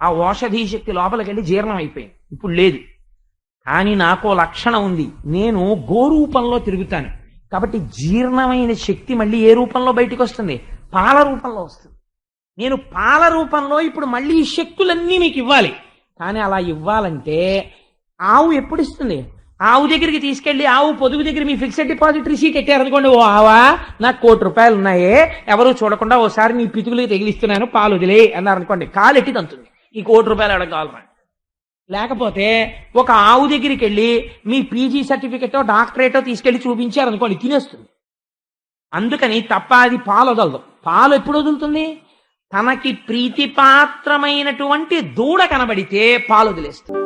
ఆ ఓషధీ శక్తి లోపలికి వెళ్ళి జీర్ణం అయిపోయింది. ఇప్పుడు లేదు. కానీ నాకు లక్షణం ఉంది. నేను గోరూపంలో తిరుగుతాను. కాబట్టి జీర్ణమైన శక్తి మళ్ళీ ఏ రూపంలో బయటికి వస్తుంది పాల రూపంలో వస్తుంది. నేను పాల రూపంలో ఇప్పుడు మళ్ళీ ఈ శక్తులన్నీ మీకు ఇవ్వాలి. కానీ అలా ఇవ్వాలంటే ఆవు ఎప్పుడు ఇస్తుంది ఆవు దగ్గరికి తీసుకెళ్ళి ఆవు పొదుగు దగ్గర మీ ఫిక్స్డ్ డిపాజిట్ రిసీట్ ఎట్టారనుకోండి ఓ ఆవా నాకు కోటి రూపాయలు ఉన్నాయే ఎవరు చూడకుండా ఓసారి నీ పితుకులకి తగిలిస్తున్నాను పాలు వదిలే అన్నారనుకోండి కాలు ఎట్టి తంతుంది ఈ కోటి రూపాయలు అడగ లేకపోతే ఒక ఆవు దగ్గరికి వెళ్ళి మీ పీజీ సర్టిఫికెటో డాక్టరేటో తీసుకెళ్ళి చూపించారనుకోండి తినేస్తుంది. అందుకని తప్ప అది పాలు వదలదు. పాలు ఎప్పుడు వదులుతుంది? తనకి ప్రీతిపాత్రమైనటువంటి దూడ కనబడితే పాలు వదిలేస్తుంది.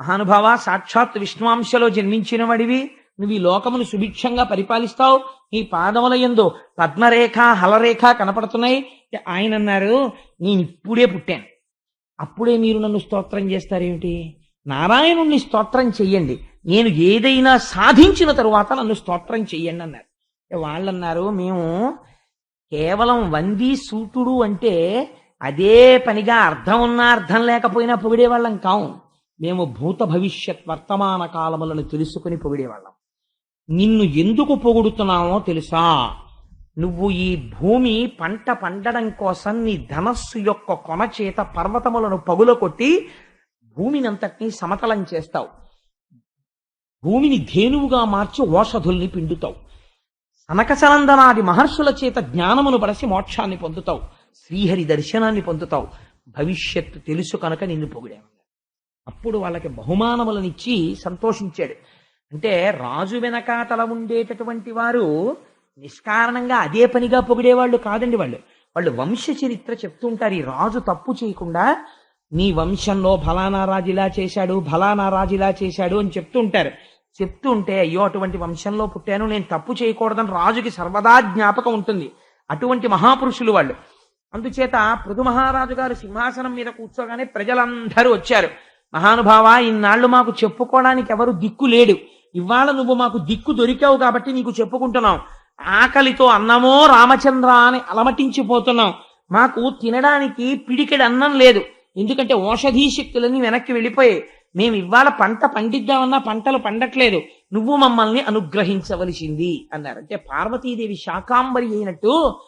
మహానుభావ సాక్షాత్ విష్ణువాంశలో జన్మించిన వాడివి నువ్వు ఈ లోకమును సుభిక్షంగా పరిపాలిస్తావు. నీ పాదముల ఎందు పద్మరేఖ హలరేఖ కనపడుతున్నాయి. ఆయన అన్నారు నేను ఇప్పుడే పుట్టాను. అప్పుడే మీరు నన్ను స్తోత్రం చేస్తారేమిటి? నారాయణుణ్ణి స్తోత్రం చెయ్యండి. నేను ఏదైనా సాధించిన తరువాత నన్ను స్తోత్రం చెయ్యండి అన్నారు. వాళ్ళు అన్నారు మేము కేవలం వంది సూటుడు అంటే అదే పనిగా అర్థం ఉన్నా అర్థం లేకపోయినా పొగిడేవాళ్ళం కావు. మేము భూత భవిష్యత్ వర్తమాన కాలములను తెలుసుకుని పొగిడేవాళ్ళం. నిన్ను ఎందుకు పొగుడుతున్నానో తెలుసా? నువ్వు ఈ భూమి పంట పండడం కోసం నీ ధనస్సు యొక్క కొన చేత పర్వతములను పగుల కొట్టి సమతలం చేస్తావు. భూమిని ధేనువుగా మార్చి ఓషధుల్ని పిండుతావు. సనకసనందనాది మహర్షుల చేత జ్ఞానమును పడసి మోక్షాన్ని పొందుతావు. శ్రీహరి దర్శనాన్ని పొందుతావు. భవిష్యత్తు తెలుసు కనుక నిన్ను పొగిడాను అప్పుడు వాళ్ళకి బహుమానములనిచ్చి సంతోషించాడు. అంటే రాజు వెనకాతల ఉండేటటువంటి వారు నిష్కారణంగా అదే పనిగా పొగిడేవాళ్ళు కాదండి వాళ్ళు. వాళ్ళు వంశ చరిత్ర చెప్తుంటారు ఈ రాజు తప్పు చేయకుండా నీ వంశంలో ఫలానా రాజు ఇలా చేశాడు ఫలానా రాజు ఇలా చేశాడు అని చెప్తుంటారు చెప్తుంటే అయ్యో అటువంటి వంశంలో పుట్టాను నేను తప్పు చేయకూడదని రాజుకి సర్వదా జ్ఞాపకం ఉంటుంది. అటువంటి మహాపురుషులు వాళ్ళు. అందుచేత పృథు మహారాజు గారు సింహాసనం మీద కూర్చోగానే ప్రజలందరూ వచ్చారు. మహానుభావ ఇన్నాళ్ళు మాకు చెప్పుకోవడానికి ఎవరు దిక్కు లేడు. ఇవాళ నువ్వు మాకు దిక్కు దొరికావు కాబట్టి నీకు చెప్పుకుంటున్నాం. ఆకలితో అన్నమో రామచంద్ర అని అలమటించిపోతున్నాం. మాకు తినడానికి పిడికెడు అన్నం లేదు. ఎందుకంటే ఓషధీ శక్తులన్నీ వెనక్కి వెళ్ళిపోయాయి. మేము ఇవాళ పంట పండిద్దామన్నా పంటలు పండట్లేదు. నువ్వు మమ్మల్ని అనుగ్రహించవలసింది అన్నారు. అంటే పార్వతీదేవి శాకాంబరి అయినట్టు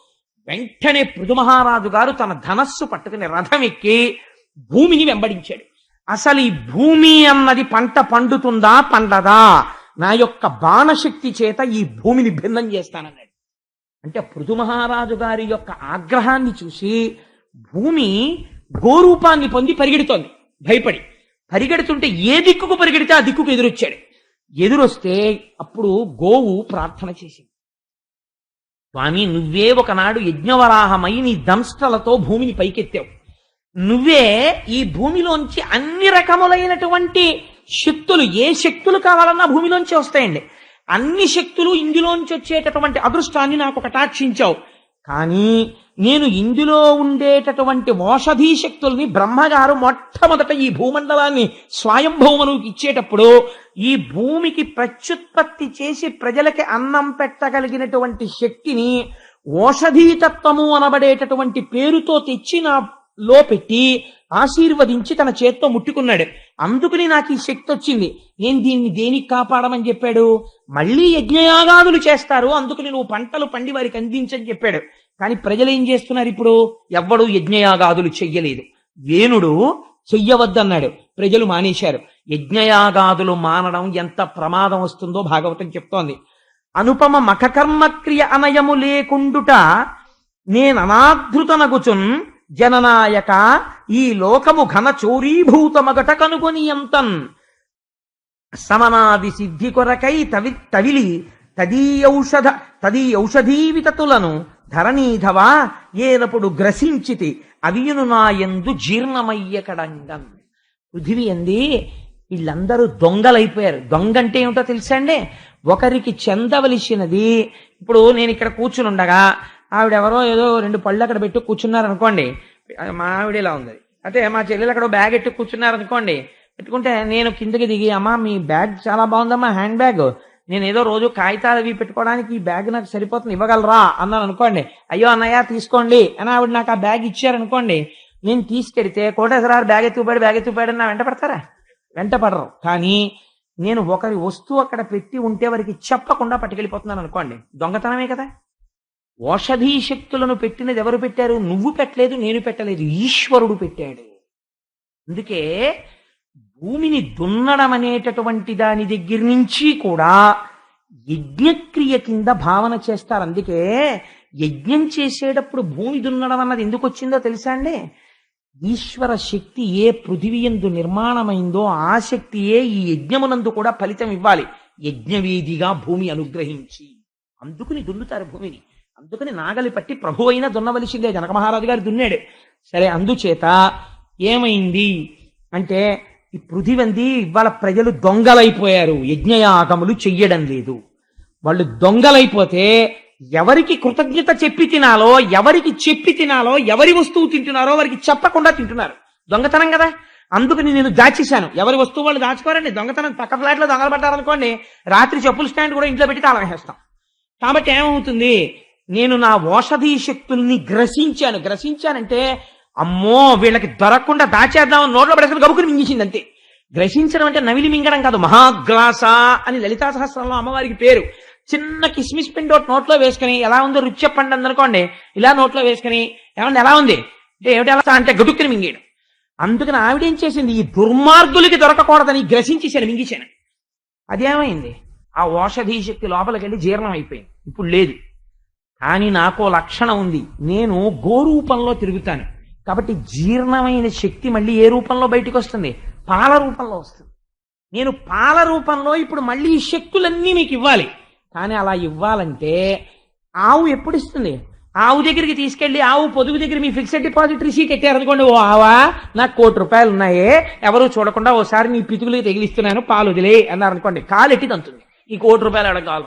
వెంటనే పృథుమహారాజు గారు తన ధనస్సు పట్టుకుని రథం ఎక్కి భూమిని వెంబడించాడు. అసలు ఈ భూమి అన్నది పంట పండుతుందా పండదా? నా యొక్క బాణశక్తి చేత ఈ భూమిని భిన్నం చేస్తానన్నాడు. అంటే పృథు మహారాజు గారి యొక్క ఆగ్రహాన్ని చూసి భూమి గోరూపాన్ని పొంది పరిగెడుతోంది. భయపడి. పరిగెడుతుంటే ఏ దిక్కుకు పరిగెడితే ఆ దిక్కుకు ఎదురొచ్చాడు. ఎదురొస్తే అప్పుడు గోవు ప్రార్థన చేసింది. స్వామి నువ్వే ఒకనాడు యజ్ఞవరాహమై నీ దంష్టలతో భూమిని పైకెత్తావు. నువ్వే ఈ భూమిలోంచి అన్ని రకములైనటువంటి శక్తులు ఏ శక్తులు కావాలన్నా భూమిలోంచి వస్తాయండి. అన్ని శక్తులు ఇందులోంచి వచ్చేటటువంటి అదృష్టాన్ని నాకు కటాక్షించావు కానీ నేను ఇందులో ఉండేటటువంటి ఓషధీ శక్తుల్ని బ్రహ్మగారు మొట్టమొదట ఈ భూమండలాన్ని స్వయంభౌమనుకి ఇచ్చేటప్పుడు ఈ భూమికి ప్రత్యుత్పత్తి చేసి ప్రజలకి అన్నం పెట్టగలిగినటువంటి శక్తిని ఓషధీతత్వము అనబడేటటువంటి పేరుతో తెచ్చి నా లో పెట్టి ఆశీర్వదించి తన చేత్తో ముట్టుకున్నాడు. అందుకని నాకు ఈ శక్తి వచ్చింది. నేను దీన్ని దేనికి కాపాడమని చెప్పాడు? మళ్ళీ యజ్ఞయాగాదులు చేస్తారు. అందుకని నువ్వు పంటలు పండి వారికి అందించని చెప్పాడు. కానీ ప్రజలు ఏం చేస్తున్నారు ఇప్పుడు? ఎవ్వడు యజ్ఞయాగాదులు చెయ్యలేదు. వేణుడు చెయ్యవద్దన్నాడు. ప్రజలు మానేశారు. యజ్ఞయాగాదులు మానడం ఎంత ప్రమాదం వస్తుందో భాగవతం చెప్తోంది. అనుపమ మఖకర్మక్రియ అనయము లేకుండుట నేను నేననాధృతనగుచున్ జననాయక ఈ లోకము ఘన చోరీభూతమగట కనుగొని ఎంతన్ సమనాది సిద్ధి కొరకై తవి తవిలి తదీయౌషధ తదీయౌషధీవితతులను ధరణీధవా ఏనప్పుడు గ్రసించితి అవియును నాయందు జీర్ణమయ్యకడంగన్ పృథివీ అంది వీళ్ళందరూ దొంగలైపోయారు. దొంగ అంటే ఏమిటో తెలుసా అండి? ఒకరికి చెందవలసినది. ఇప్పుడు నేను ఇక్కడ కూర్చుని ఉండగా ఆవిడెవరో ఏదో రెండు పళ్ళు అక్కడ పెట్టి కూర్చున్నారు అనుకోండి మా ఆవిడ ఇలా ఉంది. అయితే మా చెల్లెలు అక్కడ బ్యాగ్ ఎట్టి కూర్చున్నారనుకోండి పెట్టుకుంటే నేను కిందకి దిగి అమ్మా మీ బ్యాగ్ చాలా బాగుందమ్మా హ్యాండ్ బ్యాగ్ నేను ఏదో రోజు కాగితాలు అవి పెట్టుకోవడానికి ఈ బ్యాగ్ నాకు సరిపోతుంది ఇవ్వగలరా? అన్నాను అనుకోండి అయ్యో అన్నయ్య తీసుకోండి. అని ఆవిడ నాకు ఆ బ్యాగ్ ఇచ్చారనుకోండి నేను తీసుకెడితే కోటేశ్వరారు బ్యాగ్ ఎత్తుకుపోయాడు బ్యాగ్ ఎత్తుకుపోయాడు నా వెంట పడతారా? వెంట పడరు. కానీ నేను ఒకరి వస్తువు అక్కడ పెట్టి ఉంటే వారికి చెప్పకుండా పట్టుకెళ్ళిపోతున్నాను అనుకోండి దొంగతనమే కదా. ఓషధీ శక్తులను పెట్టినది ఎవరు పెట్టారు? నువ్వు పెట్టలేదు నేను పెట్టలేదు ఈశ్వరుడు పెట్టాడు. అందుకే భూమిని దున్నడం అనేటటువంటి దాని దగ్గర నుంచి కూడా యజ్ఞక్రియ కింద భావన చేస్తారు. అందుకే యజ్ఞం చేసేటప్పుడు భూమి దున్నడం అన్నది ఎందుకు వచ్చిందో తెలుసా అండి? ఈశ్వర శక్తి ఏ పృథివీయందు నిర్మాణమైందో ఆ శక్తియే ఈ యజ్ఞమునందు కూడా ఫలితం ఇవ్వాలి. యజ్ఞవేదిగా భూమి అనుగ్రహించి. అందుకుని దున్నుతారు భూమిని. అందుకని నాగలి పట్టి ప్రభు అయినా దున్నవలసిందే. జనక మహారాజు గారు దున్నాడు. సరే అందుచేత ఏమైంది అంటే ఈ పృథివంది ఇవాళ ప్రజలు దొంగలైపోయారు. యజ్ఞయాగములు చెయ్యడం లేదు. వాళ్ళు దొంగలైపోతే ఎవరికి కృతజ్ఞత చెప్పి తినాలో ఎవరికి చెప్పి తినాలో ఎవరి వస్తువు తింటున్నారో వారికి చెప్పకుండా తింటున్నారు. దొంగతనం కదా. అందుకని నేను దాచేశాను. ఎవరి వస్తువు వాళ్ళు దాచుకోరండి. దొంగతనం పక్క ఫ్లాట్లో దొంగలు పడ్డారనుకోండి రాత్రి చెప్పుల స్టాండ్ కూడా ఇంట్లో పెట్టి తాళం వేస్తాం. కాబట్టి ఏమవుతుంది? నేను నా ఓషధీ శక్తుల్ని గ్రసించాను. గ్రసించానంటే అమ్మో వీళ్ళకి దొరకకుండా దాచేద్దాం నోట్లో పడేసుకుని గబుకుని మింగించింది అంతే గ్రసించడం అంటే నవిలి మింగడం కాదు మహాగ్లాస అని లలితా సహస్రంలో అమ్మవారికి పేరు. చిన్న కిస్మిస్ పిండి నోట్లో వేసుకుని ఎలా ఉందో రుచి చెప్పండి అందనుకోండి ఇలా నోట్లో వేసుకుని ఏమంటే ఎలా ఉంది? అంటే ఏమిటి ఎలా అంటే గడుక్కుని మింగేయడం. అందుకని ఆవిడేం చేసింది? ఈ దుర్మార్గులకి దొరకకూడదని గ్రసించేశాను మింగిశాను. అదేమైంది? ఆ ఓషధీ శక్తి లోపలికి వెళ్ళి జీర్ణం అయిపోయింది ఇప్పుడు లేదు. కానీ నాకు లక్షణం ఉంది. నేను గోరూపంలో తిరుగుతాను. కాబట్టి జీర్ణమైన శక్తి మళ్ళీ ఏ రూపంలో బయటికి వస్తుంది పాల రూపంలో వస్తుంది. నేను పాల రూపంలో ఇప్పుడు మళ్ళీ ఈ శక్తులన్నీ మీకు ఇవ్వాలి. కానీ అలా ఇవ్వాలంటే ఆవు ఎప్పుడు ఇస్తుంది ఆవు దగ్గరికి తీసుకెళ్ళి ఆవు పొదుగు దగ్గర మీ ఫిక్స్డ్ డిపాజిట్ రిసీట్ ఎట్టారనుకోండి ఓ ఆవా నాకు కోటి రూపాయలు ఉన్నాయే ఎవరు చూడకుండా ఓసారి నీ పితుకులకి తగిలిస్తున్నాను పాలు వదిలే అన్నారనుకోండి కాలు ఎట్టి తంతుంది. ఈ కోటి రూపాయలు అడగాలి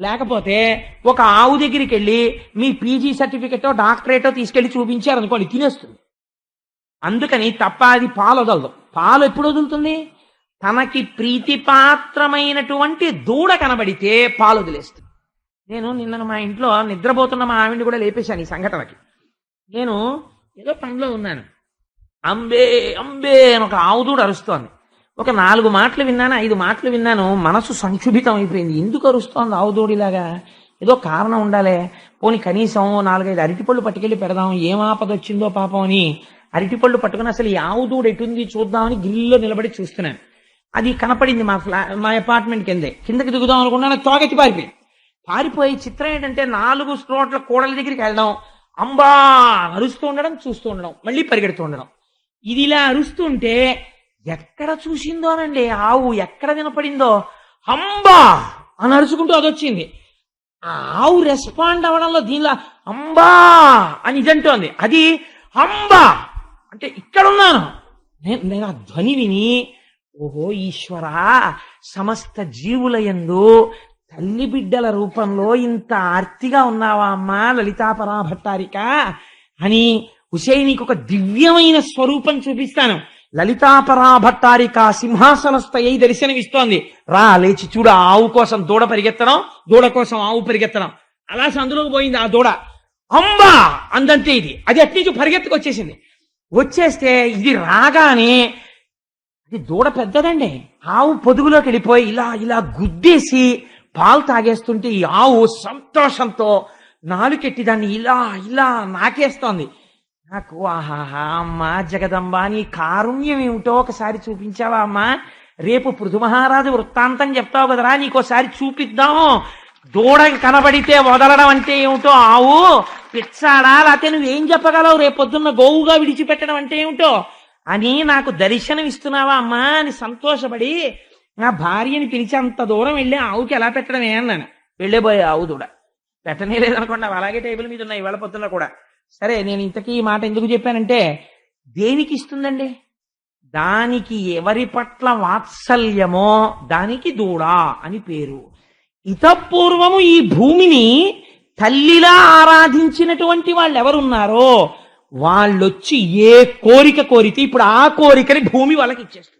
లేకపోతే ఒక ఆవు దగ్గరికి వెళ్ళి మీ పీజీ సర్టిఫికెటో డాక్టరేటో తీసుకెళ్ళి చూపించారనుకోండి తినేస్తుంది. అందుకని తప్ప అది పాలు వదలదు. పాలు ఎప్పుడు వదులుతుంది? తనకి ప్రీతిపాత్రమైనటువంటి దూడ కనబడితే పాలు వదిలేస్తుంది. నేను నిన్న మా ఇంట్లో నిద్రపోతున్న మా ఆవిడ్ని కూడా లేపేశాను ఈ సంఘటనకి. నేను ఏదో పనిలో ఉన్నాను. అంబే అంబే అని ఒక ఆవు దూడ అరుస్తోంది. ఒక నాలుగు మాటలు విన్నాను? ఐదు మాటలు విన్నాను. మనసు సంక్షుభితం అయిపోయింది. ఎందుకు అరుస్తోంది ఆవుదోడిలాగా ఏదో కారణం ఉండాలి. పోని కనీసం నాలుగైదు అరటిపళ్ళు పట్టుకెళ్ళి పెడదాం. ఏం ఆపద వచ్చిందో పాపం అని. అరటిపళ్ళు పట్టుకుని అసలు ఈ ఆవు ఎటుంది చూద్దామని గ్రిల్లో నిలబడి చూస్తున్నాను. అది కనపడింది మా ఫ్లా మా అపార్ట్మెంట్ కిందే. కిందకి దిగుదాం అనుకున్నాను. తోగెత్తి పారిపోయింది పారిపోయి చిత్రం ఏంటంటే నాలుగు స్ట్రోట్ల కోడల దగ్గరికి వెళ్ళడం అంబా! అరుస్తూ ఉండడం చూస్తూ ఉండడం మళ్ళీ పరిగెడుతూ ఉండడం. ఇది ఇలా అరుస్తుంటే ఎక్కడ చూసిందోనండి? ఆవు ఎక్కడ వినపడిందో? అంబా! అని అరుచుకుంటూ అదొచ్చింది. ఆ ఆవు రెస్పాండ్ అవ్వడంలో దీనిలో అంబా అని ఇదంటోంది. అది అంబా! అంటే ఇక్కడ ఉన్నాను నేను నేను ఆ ధ్వని విని ఓహో ఈశ్వరా సమస్త జీవుల యందు తల్లి బిడ్డల రూపంలో ఇంత ఆర్తిగా ఉన్నావా అమ్మా లలితాపరా భట్టారిక అని ఉసే నీకు ఒక దివ్యమైన స్వరూపం చూపిస్తాను. లలితాపరా భట్టారిక సింహాసనస్థయ్యి దర్శనమిస్తోంది. రా లేచి చూడు ఆవు కోసం దూడ పరిగెత్తడం దూడ కోసం ఆవు పరిగెత్తడం. అలా సందులోకి పోయింది ఆ దూడ. అంబా! అందంతే ఇది. అది అట్నుంచి పరిగెత్తుకొచ్చేసింది వచ్చేస్తే ఇది రాగానే ఇది దూడ పెద్దదండి. ఆవు పొదుగులోకి వెళ్ళిపోయి ఇలా ఇలా గుద్దేసి పాలు తాగేస్తుంటే ఈ ఆవు సంతోషంతో నాలుకెట్టి దాన్ని ఇలా ఇలా నాకేస్తోంది. నాకు ఆహాహా అమ్మా జగదంబ నీ కారుణ్యం ఏమిటో ఒకసారి చూపించావా అమ్మా? రేపు పృథు మహారాజు వృత్తాంతం చెప్తావు కదరా నీకోసారి చూపిద్దాము. దూడ కనబడితే వదలడం అంటే ఏమిటో ఆవు? పిచ్చాడా? లేకపోతే నువ్వేం చెప్పగలవు? రేపు పొద్దున్న గోవుగా విడిచిపెట్టడం అంటే ఏమిటో? అని నాకు దర్శనం ఇస్తున్నావా అమ్మా? అని సంతోషపడి నా భార్యని పిలిచి అంత దూరం వెళ్ళి ఆవుకి ఎలా పెట్టడమే అన్నాను. వెళ్ళేబోయే ఆవు దూడ. పెట్టనే లేదనుకోండి అలాగే టేబుల్ మీద ఉన్నాయి ఇవాళ పొద్దున్న కూడా. సరే నేను ఇంతకీ ఈ మాట ఎందుకు చెప్పానంటే దేనికి ఇస్తుందండి? దానికి ఎవరి పట్ల వాత్సల్యమో దానికి దూడ అని పేరు. ఇతపూర్వము ఈ భూమిని తల్లిలా ఆరాధించినటువంటి వాళ్ళు ఎవరున్నారో వాళ్ళొచ్చి ఏ కోరిక కోరితే ఇప్పుడు ఆ కోరికని భూమి వాళ్ళకి ఇచ్చేస్తుంది